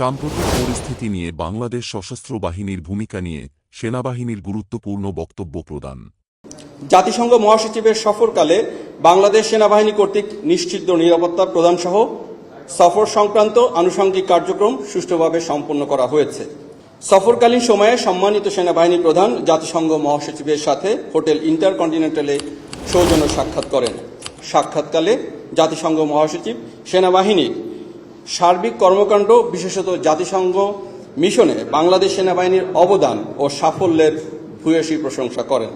সাম্প্রতিক পরিস্থিতি নিয়ে বাংলাদেশ সশস্ত্র বাহিনীর ভূমিকা নিয়ে সেনাবাহিনীর গুরুত্বপূর্ণ বক্তব্য প্রদান। জাতিসংঘ মহাসচিবের সফরকালে বাংলাদেশ সেনাবাহিনী কর্তৃক নিশ্চিত নিরাপত্তা প্রদানসহ সফর সংক্রান্ত আনুষঙ্গিক কার্যক্রম সুষ্ঠুভাবে সম্পন্ন করা হয়েছে। সফরকালীন সময়ে সম্মানিত সেনাবাহিনী প্রধান জাতিসংঘ মহাসচিবের সাথে হোটেল ইন্টারকন্টিনেন্টালে সৌজন্য সাক্ষাৎ করেন। সাক্ষাৎকালে জাতিসংঘ মহাসচিব সেনাবাহিনীর সার্বিক কর্মকাণ্ড, বিশেষত জাতিসংঘ মিশনে বাংলাদেশ সেনাবাহিনীর অবদান ও সাফল্যের ভূয়সী প্রশংসা করেন।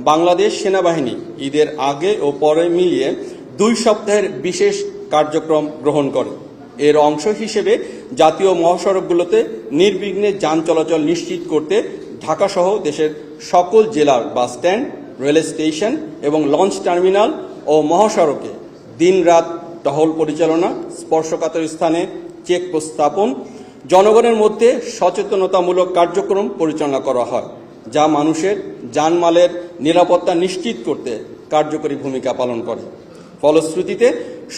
বাংলাদেশ সেনাবাহিনী ঈদের আগে ও পরে মিলিয়ে দুই সপ্তাহের বিশেষ কার্যক্রম গ্রহণ করে। এর অংশ হিসেবে জাতীয় মহাসড়কগুলোতে নির্বিঘ্নে যান চলাচল নিশ্চিত করতে ঢাকাসহ দেশের সকল জেলার বাস স্ট্যান্ড রেল স্টেশন এবং লঞ্চ টার্মিনাল ও মহাসড়কে দিনরাত টহল পরিচালনা, স্পর্শকাতর স্থানে চেক স্থাপন জনগণের মধ্যে সচেতনতামূলক কার্যক্রম পরিচালনা করা হয়, যা মানুষের জানমালের নিরাপত্তা নিশ্চিত করতে কার্যকরী ভূমিকা পালন করে। ফলশ্রুতিতে,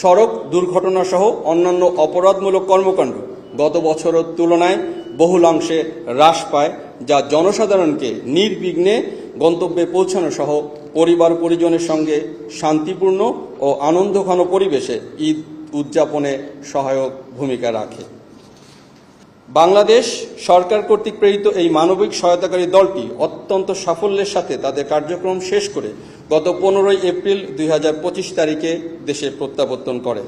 সড়ক দুর্ঘটনা সহ অন্যান্য অপরাধমূলক কর্মকাণ্ড গত বছরের তুলনায় বহুলাংশে হ্রাস পায়, যা জনসাধারণকে নির্বিঘ্নে গন্তব্যে পৌঁছানো সহ পরিবার পরিজনের সঙ্গে শান্তিপূর্ণ ও আনন্দঘন পরিবেশে ঈদ উদযাপনে সহায়ক ভূমিকা রাখে। বাংলাদেশ সরকার কর্তৃক প্রেরিত এই মানবিক সহায়তাকারী দলটি অত্যন্ত সাফল্যের সাথে তাদের কার্যক্রম শেষ করে গত পনেরোই এপ্রিল দুই হাজার পঁচিশ তারিখে দেশে প্রত্যাবর্তন করে।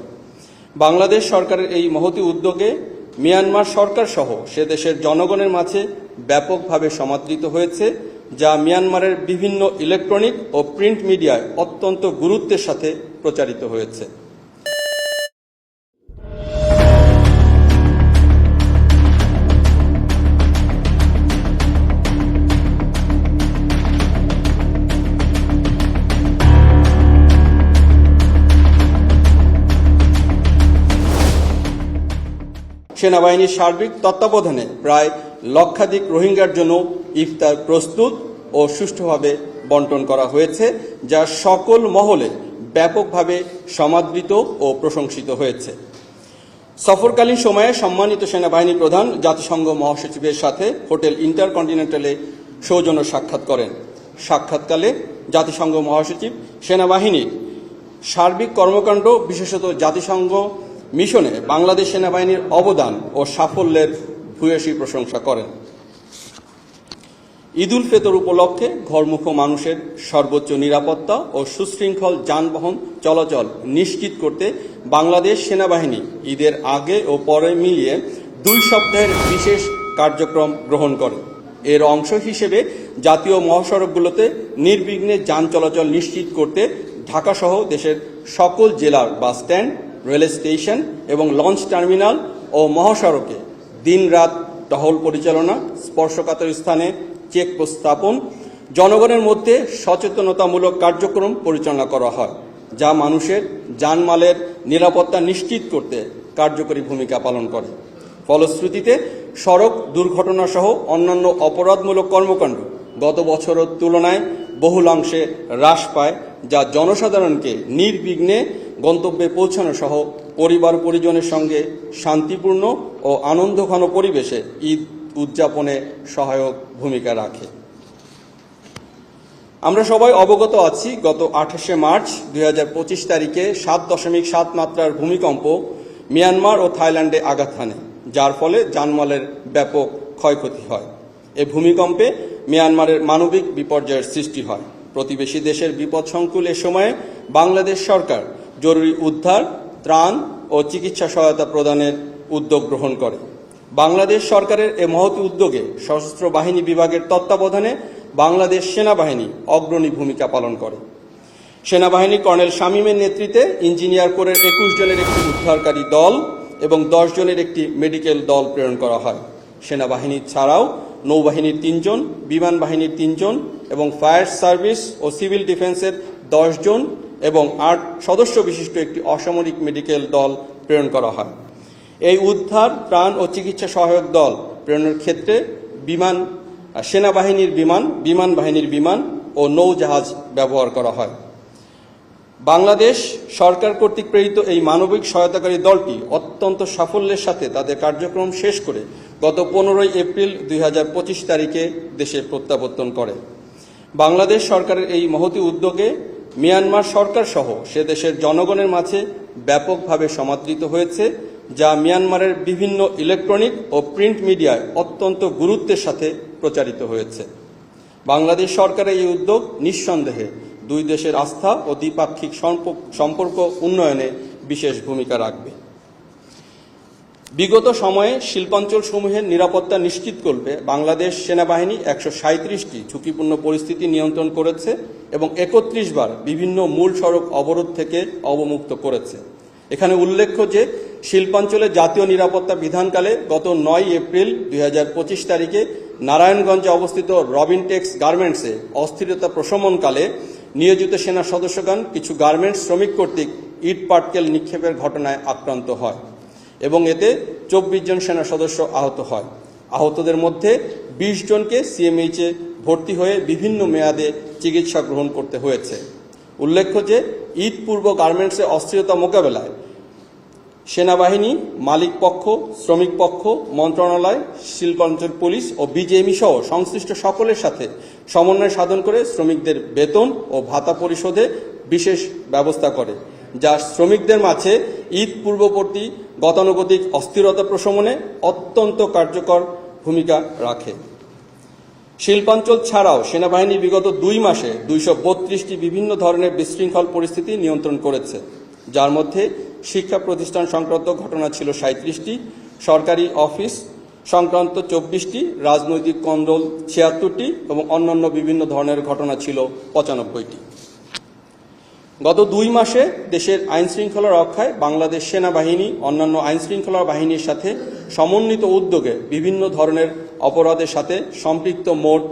বাংলাদেশ সরকারের এই মহতি উদ্যোগে মিয়ানমার সরকার সহ সে দেশের জনগণের মাঝে ব্যাপকভাবে সমাদৃত হয়েছে যা মিয়ানমারের বিভিন্ন ইলেকট্রনিক ও প্রিন্ট মিডিয়ায় অত্যন্ত গুরুত্বের সাথে প্রচারিত হয়েছে। সেনাবাহিনীর সার্বিক তত্ত্বাবধানে প্রায় লক্ষাধিক রোহিঙ্গার জন্য ইফতার প্রস্তুত ও সুষ্ঠুভাবে বন্টন করা হয়েছে, যা সকল মহলে ব্যাপকভাবে সমাদৃত ও প্রশংসিত হয়েছে। সফরকালীন সময়ে সম্মানিত সেনাবাহিনী প্রধান জাতিসংঘ মহাসচিবের সাথে হোটেল ইন্টারকন্টিনেন্টালে সৌজন্য সাক্ষাৎ করেন। সাক্ষাৎকালে জাতিসংঘ মহাসচিব, সেনাবাহিনীর সার্বিক কর্মকাণ্ড, বিশেষত জাতিসংঘ মিশনে বাংলাদেশ সেনাবাহিনীর অবদান ও সাফল্যের ভূয়সী প্রশংসা করেন। ঈদুল ফেতর উপলক্ষে ঘরমুখ মানুষের সর্বোচ্চ নিরাপত্তা ও সুশৃঙ্খল যানবাহন চলাচল নিশ্চিত করতে বাংলাদেশ সেনাবাহিনী ঈদের আগে ও পরে মিলিয়ে দুই সপ্তাহের বিশেষ কার্যক্রম গ্রহণ করে। এর অংশ হিসেবে জাতীয় মহাসড়কগুলোতে নির্বিঘ্নে যান চলাচল নিশ্চিত করতে ঢাকাসহ দেশের সকল জেলার বাস স্ট্যান্ড রেল স্টেশন এবং লঞ্চ টার্মিনাল ও মহাসড়কে দিনরাত টহল পরিচালনা, স্পর্শকাতর স্থানে চেক প্রস্থাপন জনগণের মধ্যে সচেতনতামূলক কার্যক্রম পরিচালনা করা হয়, যা মানুষের জানমালের নিরাপত্তা নিশ্চিত করতে কার্যকরী ভূমিকা পালন করে। ফলশ্রুতিতে, সড়ক দুর্ঘটনা সহ অন্যান্য অপরাধমূলক কর্মকাণ্ড গত বছরের তুলনায় বহুলাংশে হ্রাস পায়, যা জনসাধারণকে নির্বিঘ্নে গন্তব্যে পৌঁছানো সহ পরিবার পরিজনের সঙ্গে শান্তিপূর্ণ ও আনন্দঘন পরিবেশে ঈদ উদযাপনে সহায়ক ভূমিকা রাখে। আমরা সবাই অবগত আছি, গত আঠাশে মার্চ দুই হাজার পঁচিশ তারিখে সাত দশমিক সাত মাত্রার ভূমিকম্প মিয়ানমার ও থাইল্যান্ডে আঘাত হানে, যার ফলে জানমালের ব্যাপক ক্ষয়ক্ষতি হয়। এ ভূমিকম্পে মিয়ানমারের মানবিক বিপর্যয়ের সৃষ্টি হয়। প্রতিবেশী দেশের বিপদসংকুল এ সময়ে বাংলাদেশ সরকার জরুরি উদ্ধার, ত্রাণ ও চিকিৎসা সহায়তা প্রদানের উদ্যোগ গ্রহণ করে। বাংলাদেশ সরকারের এ মহতি উদ্যোগে সশস্ত্র বাহিনী বিভাগের তত্ত্বাবধানে বাংলাদেশ সেনাবাহিনী অগ্রণী ভূমিকা পালন করে। সেনাবাহিনী কর্নেল শামীমের নেতৃত্বে ইঞ্জিনিয়ার কোরের একুশ জনের একটি উদ্ধারকারী দল এবং দশ জনের একটি মেডিকেল দল প্রেরণ করা হয়। সেনাবাহিনী ছাড়াও নৌবাহিনীর তিনজন, বিমান বাহিনীর তিনজন এবং ফায়ার সার্ভিস ও সিভিল ডিফেন্সের দশ জন এবং আট সদস্য বিশিষ্ট একটি অসামরিক মেডিকেল দল প্রেরণ করা হয়। এই উদ্ধার ত্রাণ ও চিকিৎসা সহায়ক দল প্রেরণের ক্ষেত্রে বিমান সেনাবাহিনীর বিমান বিমান বাহিনীর বিমান ও নৌজাহাজ ব্যবহার করা হয়। বাংলাদেশ সরকার কর্তৃক প্রেরিত এই মানবিক সহায়তাকারী দলটি অত্যন্ত সাফল্যের সাথে তাদের কার্যক্রম শেষ করে গত পনেরোই এপ্রিল দুই হাজার পঁচিশ তারিখে দেশে প্রত্যাবর্তন করে। বাংলাদেশ সরকারের এই মহতি উদ্যোগে মিয়ানমার সরকার সহ সে দেশের জনগণের মাঝে ব্যাপকভাবে সমাদৃত হয়েছে যা মিয়ানমারের বিভিন্ন ইলেকট্রনিক ও প্রিন্ট মিডিয়ায় অত্যন্ত গুরুত্বের সাথে প্রচারিত হয়েছে। বাংলাদেশ সরকারের এই উদ্যোগ নিঃসন্দেহে দুই দেশের আস্থা ও দ্বিপাক্ষিক সম্পর্ক- উন্নয়নে বিশেষ ভূমিকা রাখবে। বিগত সময়ে শিল্পাঞ্চল সমূহের নিরাপত্তা নিশ্চিত করবে বাংলাদেশ সেনাবাহিনী একশো সাঁত্রিশটি ঝুঁকিপূর্ণ পরিস্থিতি নিয়ন্ত্রণ করেছে এবং একত্রিশ বার বিভিন্ন মূল সড়ক অবরোধ থেকে অবমুক্ত করেছে। এখানে উল্লেখ্য যে শিল্পাঞ্চলে জাতীয় নিরাপত্তা বিধানকালে গত নয় এপ্রিল দুই হাজার পঁচিশ তারিখে নারায়ণগঞ্জে অবস্থিত রবিনটেক্স গার্মেন্টসে অস্থিরতা প্রশমনকালে নিয়োজিত সেনা সদস্যগণ কিছু গার্মেন্টস শ্রমিক কর্তৃক ইট পাটকেল নিক্ষেপের ঘটনায় আক্রান্ত হয় এবং এতে চব্বিশ জন সেনা সদস্য আহত হয়। আহতদের মধ্যে বিশ জনকে সিএমএইচে ভর্তি হয়ে বিভিন্ন মেয়াদে চিকিৎসা গ্রহণ করতে হয়েছে। উল্লেখ্য যে, ঈদ পূর্ব গার্মেন্টসে অস্থিরতা মোকাবেলায় সেনাবাহিনী, মালিক পক্ষ, শ্রমিক পক্ষ, মন্ত্রণালয়, শিল্পাঞ্চল পুলিশ ও বিজেএমই সহ সংশ্লিষ্ট সকলের সাথে সমন্বয় সাধন করে শ্রমিকদের বেতন ও ভাতা পরিশোধে বিশেষ ব্যবস্থা করে, যা শ্রমিকদের মাঝে ঈদ পূর্ববর্তী গতানুগতিক অস্থিরতা প্রশমনে অত্যন্ত কার্যকর ভূমিকা রাখে। শিল্পাঞ্চল ছাড়াও সেনাবাহিনী বিগত দুই মাসে দুইশো বত্রিশটি বিভিন্ন ধরনের বিশৃঙ্খল পরিস্থিতি নিয়ন্ত্রণ করেছে। যার মধ্যে শিক্ষা প্রতিষ্ঠান সংক্রান্ত ঘটনা ছিল সাঁত্রিশটি সরকারি অফিস সংক্রান্ত চব্বিশটি, রাজনৈতিক কন্দল ছিয়াত্তরটি এবং অন্যান্য বিভিন্ন ধরনের ঘটনা ছিল পঁচানব্বইটি। গত দুই মাসে দেশের আইন শৃঙ্খলা রক্ষায় বাংলাদেশ সেনাবাহিনী, অন্যান্য আইন শৃঙ্খলা বাহিনীর সাথে সমন্বিত উদ্যোগে বিভিন্ন ধরনের অপরাধের সাথে সম্পৃক্ত মোট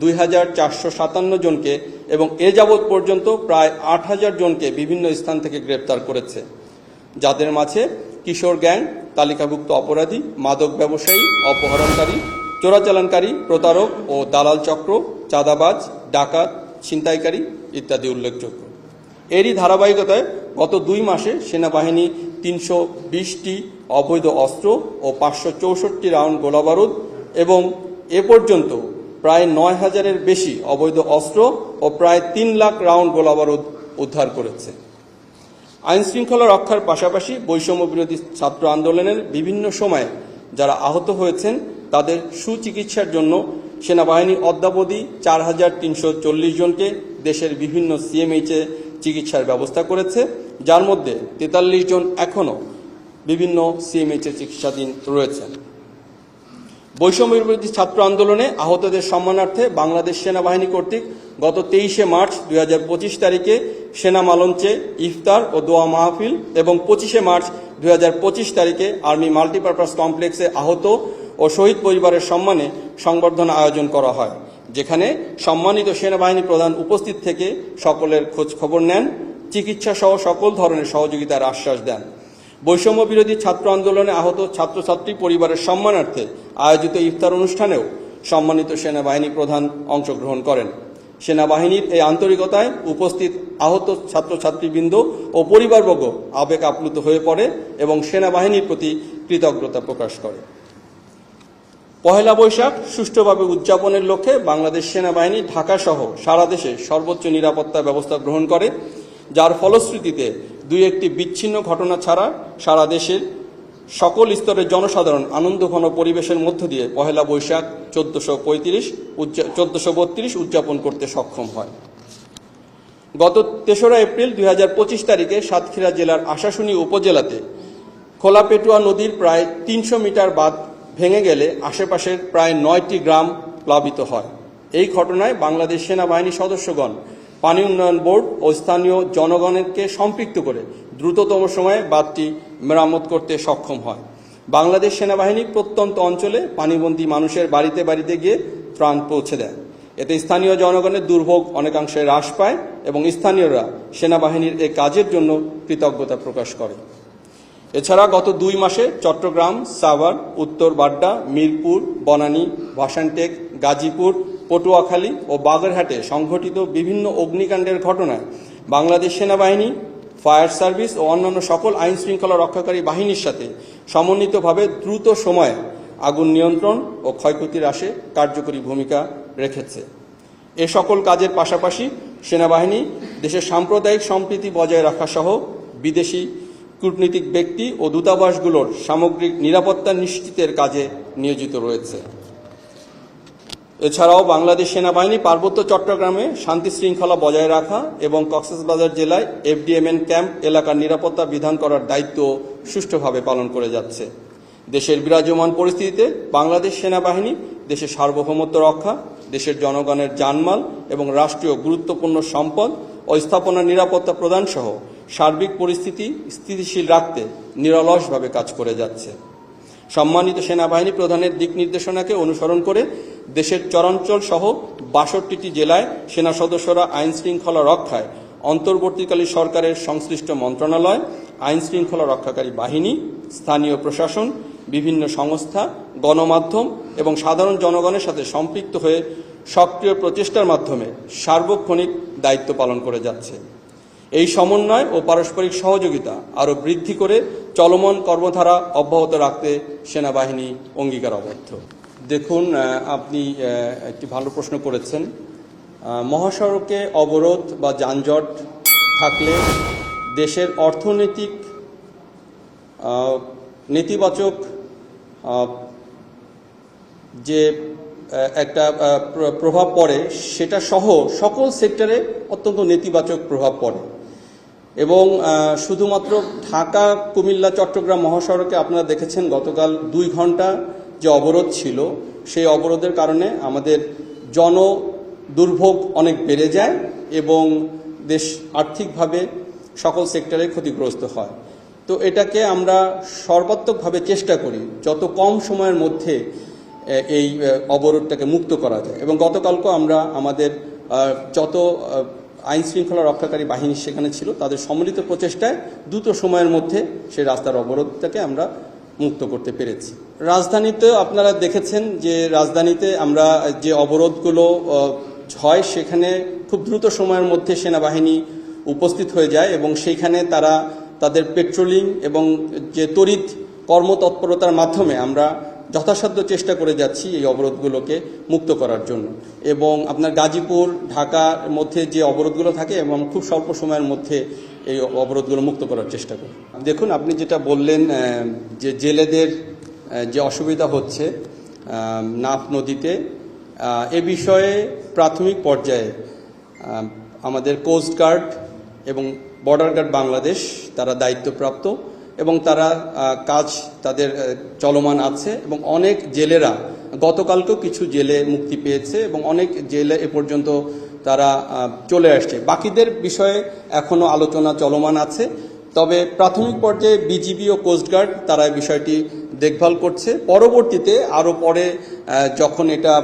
দুই হাজার চারশো সাতান্ন জনকে এবং এ যাবৎ পর্যন্ত প্রায় আট হাজার জনকে বিভিন্ন স্থান থেকে গ্রেপ্তার করেছে। যাদের মাঝে কিশোর গ্যাং, তালিকাভুক্ত অপরাধী, মাদক ব্যবসায়ী, অপহরণকারী, চোরাচালানকারী, প্রতারক ও দালাল চক্র, চাঁদাবাজ, ডাকাত, ছিনতাইকারী ইত্যাদি উল্লেখযোগ্য। এরই ধারাবাহিকতায় গত দুই মাসে সেনাবাহিনী তিনশো বিশটি অবৈধ অস্ত্র ও পাঁচশো চৌষট্টি রাউন্ড গোলাবারুদ এবং এ পর্যন্ত প্রায় নয় হাজারের বেশি অবৈধ অস্ত্র ও প্রায় তিন লাখ রাউন্ড গোলাবারুদ উদ্ধার করেছে। আইন শৃঙ্খলা রক্ষার পাশাপাশি বৈষম্য বিরোধী ছাত্র আন্দোলনের বিভিন্ন সময়ে যারা আহত হয়েছেন, তাদের সুচিকিৎসার জন্য সেনাবাহিনী অদ্যাবধি চার হাজার তিনশো চল্লিশ জনকে দেশের বিভিন্ন সিএমএইচে চিকিৎসার ব্যবস্থা করেছে, যার মধ্যে তেতাল্লিশ জন এখনও বিভিন্ন সিএমএইচে চিকিৎসাধীন রয়েছেন। বৈষম্য বিরোধী ছাত্র আন্দোলনে আহতদের সম্মানার্থে বাংলাদেশ সেনাবাহিনী কর্তৃক গত তেইশে মার্চ দুই হাজার পঁচিশ তারিখে সেনা মালঞ্চে ইফতার ও দোয়া মাহফিল এবং পঁচিশে মার্চ দুই হাজার পঁচিশ তারিখে আর্মি মাল্টিপারপাস কমপ্লেক্সে আহত ও শহীদ পরিবারের সম্মানে সংবর্ধনা আয়োজন করা হয়, যেখানে সম্মানিত সেনাবাহিনী প্রধান উপস্থিত থেকে সকলের খোঁজ খবর নেন চিকিৎসা সহ সকল ধরনের সহযোগিতার আশ্বাস দেন। বৈষম্য বিরোধী ছাত্র আন্দোলনে আহত ছাত্রছাত্রী পরিবারের সম্মানার্থে আয়োজিত ইফতার অনুষ্ঠানেও সম্মানিত সেনাবাহিনী প্রধান অংশগ্রহণ করেন। সেনাবাহিনীর এই আন্তরিকতায় উপস্থিত আহত ছাত্রছাত্রীবৃন্দ ও পরিবারবর্গ আবেগ আপ্লুত হয়ে পড়ে এবং সেনাবাহিনীর প্রতি কৃতজ্ঞতা প্রকাশ করে। পহেলা বৈশাখ সুষ্ঠুভাবে উদযাপনের লক্ষ্যে বাংলাদেশ সেনাবাহিনী ঢাকা সহ সারা দেশে সর্বোচ্চ নিরাপত্তা ব্যবস্থা গ্রহণ করে, যার ফলশ্রুতিতে দুই একটি বিচ্ছিন্ন ঘটনা ছাড়া সারা দেশের সকল স্তরের জনসাধারণ আনন্দঘন পরিবেশের মধ্য দিয়ে পহেলা বৈশাখ চোদ্দশো পঁয়ত্রিশ চোদ্দশো বত্রিশ উদযাপন করতে সক্ষম হয়। গত তেসরা এপ্রিল দুই হাজার পঁচিশ তারিখে সাতক্ষীরা জেলার আশাশুনি উপজেলাতে খোলাপেটুয়া নদীর প্রায় তিনশো মিটার বাঁধ ভেঙে গেলে আশেপাশের প্রায় নয়টি গ্রাম প্লাবিত হয়। এই ঘটনায় বাংলাদেশ সেনাবাহিনীর সদস্যগণ পানি উন্নয়ন বোর্ড ও স্থানীয় জনগণকে সম্পৃক্ত করে দ্রুততম সময়ে বাঁধটি মেরামত করতে সক্ষম হয়। বাংলাদেশ সেনাবাহিনী প্রত্যন্ত অঞ্চলে পানিবন্দী মানুষের বাড়িতে বাড়িতে গিয়ে ত্রাণ পৌঁছে দেয়। এতে স্থানীয় জনগণের দুর্ভোগ অনেকাংশে হ্রাস পায় এবং স্থানীয়রা সেনাবাহিনীর এই কাজের জন্য কৃতজ্ঞতা প্রকাশ করে। এছাড়া গত দুই মাসে চট্টগ্রাম, সাভার, উত্তর বাড্ডা, মিরপুর, বনানী, ভাসানটেক, গাজীপুর পটুয়াখালী ও বাগেরহাটে সংঘটিত বিভিন্ন অগ্নিকাণ্ডের ঘটনায় বাংলাদেশ সেনাবাহিনী, ফায়ার সার্ভিস ও অন্যান্য সকল আইন শৃঙ্খলা রক্ষাকারী বাহিনীর সাথে সমন্বিতভাবে দ্রুত সময়ে আগুন নিয়ন্ত্রণ ও ক্ষয়ক্ষতি হ্রাসে কার্যকরী ভূমিকা রেখেছে। এ সকল কাজের পাশাপাশি সেনাবাহিনী দেশের সাম্প্রদায়িক সম্প্রীতি বজায় রাখা সহ বিদেশি কূটনীতিক ব্যক্তি ও দূতাবাসগুলোর সামগ্রিক নিরাপত্তা নিশ্চিতের কাজে নিয়োজিত রয়েছে। এছাড়াও বাংলাদেশ সেনাবাহিনী পার্বত্য চট্টগ্রামে শান্তি শৃঙ্খলা বজায় রাখা এবং কক্সবাজার জেলায় এফডিএমএন ক্যাম্প এলাকার নিরাপত্তা বিধান করার দায়িত্ব সুষ্ঠুভাবে পালন করে যাচ্ছে। দেশের বিরাজমান পরিস্থিতিতে বাংলাদেশ সেনাবাহিনী দেশের সার্বভৌমত্ব রক্ষা, দেশের জনগণের জানমাল এবং রাষ্ট্রীয় গুরুত্বপূর্ণ সম্পদ ও স্থাপনার নিরাপত্তা প্রদানসহ সার্বিক পরিস্থিতি স্থিতিশীল রাখতে নিরলসভাবে কাজ করে যাচ্ছে। সম্মানিত সেনাবাহিনী প্রধানের দিক নির্দেশনাকে অনুসরণ করে দেশের চরাঞ্চল সহ বাষট্টিটি জেলায় সেনা সদস্যরা আইন শৃঙ্খলা রক্ষায় অন্তর্বর্তীকালীন সরকারের সংশ্লিষ্ট মন্ত্রণালয়, আইন শৃঙ্খলা রক্ষাকারী বাহিনী, স্থানীয় প্রশাসন, বিভিন্ন সংস্থা, গণমাধ্যম এবং সাধারণ জনগণের সাথে সম্পৃক্ত হয়ে সক্রিয় প্রচেষ্টার মাধ্যমে সার্বক্ষণিক দায়িত্ব পালন করে যাচ্ছে। এই সমন্বয় ও পারস্পরিক সহযোগিতা আরও বৃদ্ধি করে চলমান কর্মধারা অব্যাহত রাখতে সেনাবাহিনী অঙ্গীকারবদ্ধ। দেখুন আপনি একটি ভালো প্রশ্ন করেছেন। মহাসড়কে অবরোধ বা যানজট থাকলে দেশের অর্থনৈতিক নেতিবাচক যে একটা প্রভাব পড়ে সেটা সহ সকল সেক্টরে অত্যন্ত নেতিবাচক প্রভাব পড়ে। এবং শুধুমাত্র ঢাকা, কুমিল্লা, চট্টগ্রাম মহাসড়কে আপনারা দেখেছেন গতকাল দুই ঘণ্টা যে অবরোধ ছিল। সেই অবরোধের কারণে আমাদের জন দুর্ভোগ অনেক বেড়ে যায় এবং দেশ আর্থিকভাবে সকল সেক্টরে ক্ষতিগ্রস্ত হয়। তো এটাকে আমরা সর্বাত্মকভাবে চেষ্টা করি যত কম সময়ের মধ্যে এই অবরোধটাকে মুক্ত করা যায়। এবং গতকালকেও আমরা আমাদের যত আইন শৃঙ্খলা রক্ষাকারী বাহিনী সেখানে ছিল। তাদের সম্মিলিত প্রচেষ্টায় দ্রুত সময়ের মধ্যে সেই রাস্তার অবরোধটাকে আমরা মুক্ত করতে পেরেছি। রাজধানীতে আপনারা দেখেছেন যে রাজধানীতে আমরা যে অবরোধগুলো হয় সেখানে খুব দ্রুত সময়ের মধ্যে সেনাবাহিনী উপস্থিত হয়ে যায় এবং সেইখানে তারা তাদের পেট্রোলিং এবং যে তড়িৎ কর্মতৎপরতার মাধ্যমে আমরা যথাসাধ্য চেষ্টা করে যাচ্ছি এই অবরোধগুলোকে মুক্ত করার জন্য। এবং আপনার গাজীপুর, ঢাকার মধ্যে যে অবরোধগুলো থাকে এবং খুব স্বল্প সময়ের মধ্যে এই অবরোধগুলো মুক্ত করার চেষ্টা করি। দেখুন, আপনি যেটা বললেন যে জেলেদের যে অসুবিধা হচ্ছে নাফ নদীতে এ বিষয়ে প্রাথমিক পর্যায়ে আমাদের কোস্ট গার্ড এবং বর্ডার গার্ড বাংলাদেশ তারা দায়িত্বপ্রাপ্ত। এবং তারা কাজ তাদের চলমান আছে এবং অনেক জেলেরা, গতকালকেও কিছু জেলে মুক্তি পেয়েছে এবং অনেক জেলে এ পর্যন্ত তারা চলে আসছে। বাকিদের বিষয়ে এখনও আলোচনা চলমান আছে, তবে প্রাথমিক পর্যায়ে বিজিবি ও কোস্টগার্ড তারা বিষয়টি দেখভাল করছে। পরবর্তীতে আরও পরে যখন এটা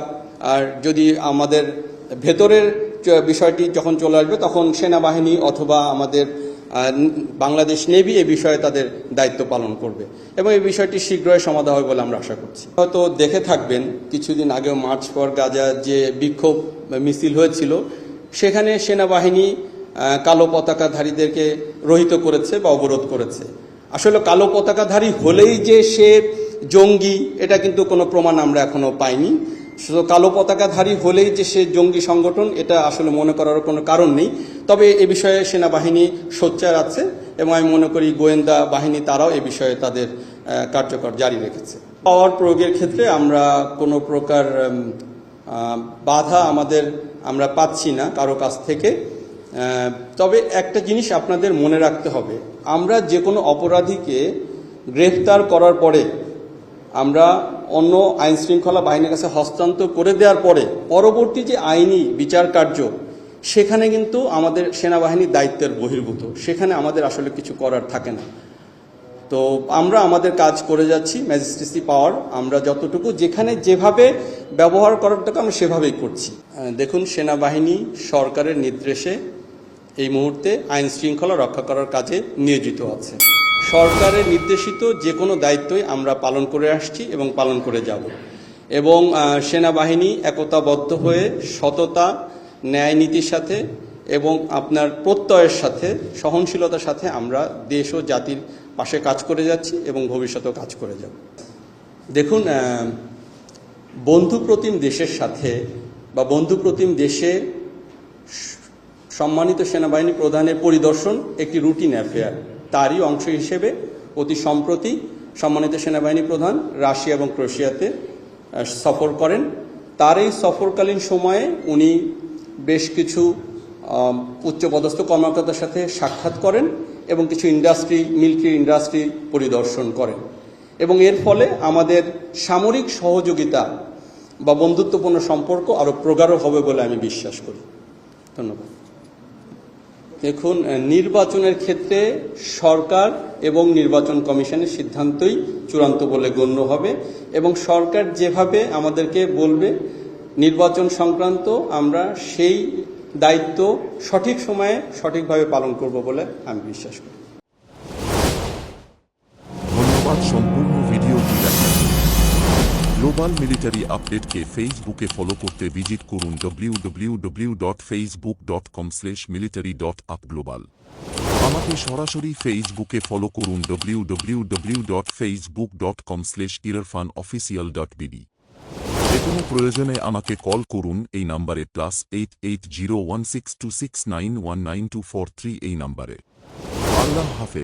আর যদি আমাদের ভেতরের বিষয়টি যখন চলে আসবে, তখন সেনাবাহিনী অথবা আমাদের বাংলাদেশ নেভি এ বিষয়ে তাদের দায়িত্ব পালন করবে এবং এই বিষয়টি শীঘ্রই সমাধান হবে বলে আমরা আশা করছি। হয়তো দেখে থাকবেন, কিছুদিন আগেও মার্চ পর গাজা যে বিক্ষোভ মিছিল হয়েছিল, সেখানে সেনাবাহিনী কালো পতাকাধারীদেরকে রহিত করেছে বা অবরোধ করেছে। আসলে কালো পতাকাধারী হলেই যে সে জঙ্গি, এটা কিন্তু কোনো প্রমাণ আমরা এখনও পাইনি। শুধু কালো পতাকাধারী হলেই যে সে জঙ্গি সংগঠন, এটা আসলে মনে করার কোনো কারণ নেই। তবে এ বিষয়ে সেনাবাহিনী সোচ্চার আছে এবং আমি মনে করি গোয়েন্দা বাহিনী তারাও এ বিষয়ে তাদের কার্যকর জারি রেখেছে। পাওয়ার প্রয়োগের ক্ষেত্রে আমরা কোনো প্রকার বাধা আমাদের, আমরা পাচ্ছি না কারও কাছ থেকে। তবে একটা জিনিস আপনাদের মনে রাখতে হবে, আমরা যে কোনো অপরাধীকে গ্রেফতার করার পরে আমরা অন্য আইন শৃঙ্খলা বাহিনীর কাছে হস্তান্তর করে দেওয়ার পরে পরবর্তী যে আইনি বিচার কার্য, সেখানে কিন্তু আমাদের সেনাবাহিনীর দায়িত্বের বহির্ভূত। সেখানে আমাদের আসলে কিছু করার থাকে না। তো আমরা আমাদের কাজ করে যাচ্ছি, ম্যাজিস্ট্রেসি পাওয়ার। আমরা যতটুকু যেখানে যেভাবে ব্যবহার করারটাকে আমরা সেভাবেই করছি। দেখুন, সেনাবাহিনী সরকারের নির্দেশে এই মুহূর্তে আইন শৃঙ্খলা রক্ষা করার কাজে নিয়োজিত আছে। সরকারের নির্দেশিত যে কোনো দায়িত্বই আমরা পালন করে আসছি এবং পালন করে যাব। এবং সেনাবাহিনী একতাবদ্ধ হয়ে সততা, ন্যায় নীতির সাথে এবং আপনার প্রত্যয়ের সাথে, সহনশীলতার সাথে আমরা দেশ ও জাতির পাশে কাজ করে যাচ্ছি এবং ভবিষ্যতেও কাজ করে যাব। দেখুন বন্ধুপ্রতিম দেশের সাথে বা বন্ধুপ্রতিম দেশে সম্মানিত সেনাবাহিনী প্রধানের পরিদর্শন একটি রুটিন অ্যাফেয়ার তারই অংশ হিসেবে অতি সম্প্রতি সম্মানিত সেনাবাহিনী প্রধান রাশিয়া এবং ক্রোয়েশিয়াতে সফর করেন। তার এই সফরকালীন সময়ে উনি বেশ কিছু উচ্চপদস্থ কর্মকর্তার সাথে সাক্ষাৎ করেন এবং কিছু ইন্ডাস্ট্রি মিল্কি ইন্ডাস্ট্রি পরিদর্শন করেন। এবং এর ফলে আমাদের সামরিক সহযোগিতা বা বন্ধুত্বপূর্ণ সম্পর্ক আরও প্রগাঢ় হবে বলে আমি বিশ্বাস করি। ধন্যবাদ। দেখুন নির্বাচনের ক্ষেত্রে সরকার এবং নির্বাচন কমিশনের সিদ্ধান্তই চূড়ান্ত বলে গণ্য হবে এবং সরকার যেভাবে আমাদেরকে বলবে, নির্বাচন সংক্রান্ত আমরা সেই দায়িত্ব সঠিক সময়ে সঠিকভাবে পালন করব বলে আমি বিশ্বাস করি। গ্লোবাল মিলিটারি আপডেটকে ফেসবুকে ফলো করতে ভিজিট করুন www.facebook.com military.upglobal আমাকে সরাসরি ফেসবুকে ফলো করুন www.facebook.com irfanofficial.bb যে কোনো প্রয়োজনে আমাকে কল করুন, এই নাম্বারে plus eight eight zero one six two six nine one nine two four three এই নাম্বারে। আল্লাহ হাফেজ।